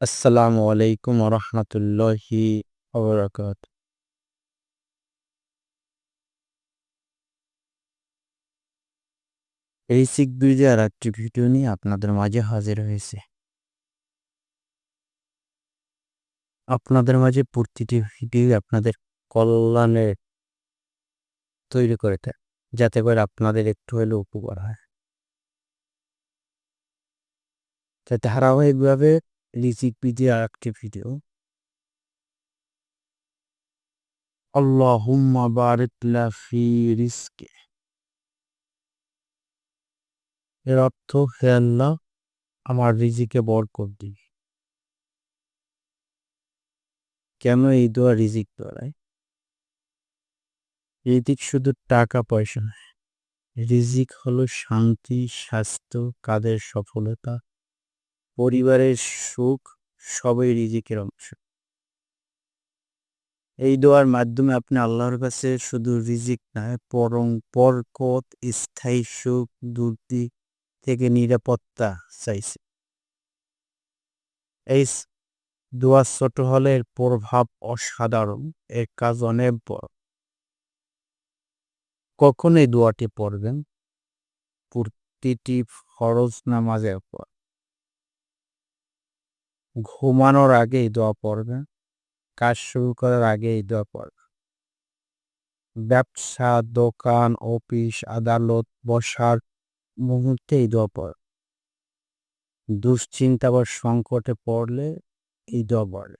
আসসালামু আলাইকুম রহমতুল্লাহি এই শিখ আর একটি ভিডিও নিয়ে আপনাদের মাঝে হাজির হয়েছে। আপনাদের মাঝে প্রতিটি ভিডিও আপনাদের কল্যাণের তৈরি করে দেয়, যাতে করে আপনাদের একটু হলেও উপকার হয়। তাই ধারাবাহিকভাবে রিজিক বিধি আর একটি ভিডিও আল্লাহুম্মা বারিক লা ফি রিজকি এর অর্থ, হে আল্লাহ, আমার রিজিকে বরকত দিন কেন এই দোয়া রিজিক দোয়ারায় রিজিক শুধু টাকা পয়সা নয়। রিজিক হলো শান্তি, স্বাস্থ্য কাদের সফলতা পরিবারের সুখ সবই রিজিকের অংশ। এই দোয়ার মাধ্যমে আপনি আল্লাহর কাছে শুধু রিজিক নয় পরং পরকত স্থায়ী সুখ দুর্দি থেকে নিরাপত্তা চাইছে। এই দোয়া ছোট হলে এর প্রভাব অসাধারণ, এর কাজ অনেক বড়। কখন এই দোয়াটি পড়বেন প্রতিটি ফরজ নামাজের পর। ঘুমানোর আগে এই দোয়া পড়বে, কাজ শুরু করার আগে এই দোয়া পড়বে। ব্যবসা, দোকান, অফিস, আদালত, বসার মুহূর্তে এই দোয়া পড় দুশ্চিন্তা বা সংকটে পড়লে এই দোয়া পড়ে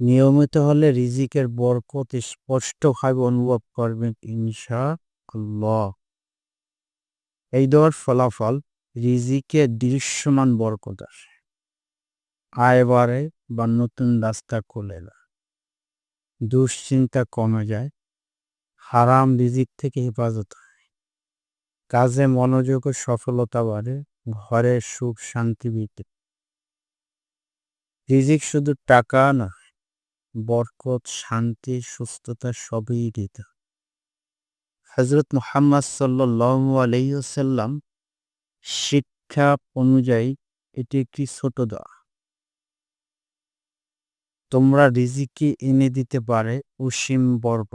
নিয়মিত হলে রিজিকের বরকত স্পষ্টভাবে অনুভব করবেন ইনশা আল্লাহ এই দোয়ার ফলাফল রিজিকে দৃশ্যমান বরকত আসে। আয় বাড়ে বা নতুন রাস্তা খুলে না। দুশ্চিন্তা কমে যায়। হারাম রিজিক থেকে হেফাজত হয়। কাজে মনোযোগ ও সফলতা বাড়ে। ঘরে সুখ, শান্তি বিতে রিজিক শুধু টাকা না বরকত, শান্তি, সুস্থতা সবই দিত হজরত মোহাম্মদ সাল্লু আলহ্লাম শিক্ষা অনুযায়ী এটি একটি ছোট দোয়া। তোমরা রিজিকে এনে দিতে পারে অসীম বর্গ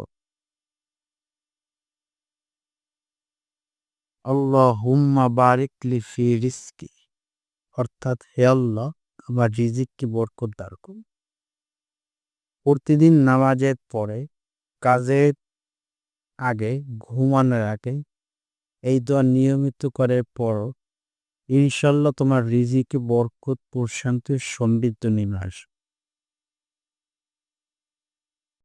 আল্লাহ হুম্মা বারিক ফি রিস্কি অর্থাৎ হে আল্লাহ, আমার রিজিককে বরকত দার করুন। প্রতিদিন নামাজের পরে, কাজের আগে, ঘুমানোর আগে, এই দোয়া নিয়মিত করার পর ইনশাল্লাহ তোমার রিজিকে বরকত প্রশান্তির সমৃদ্ধ নেমে আসবে।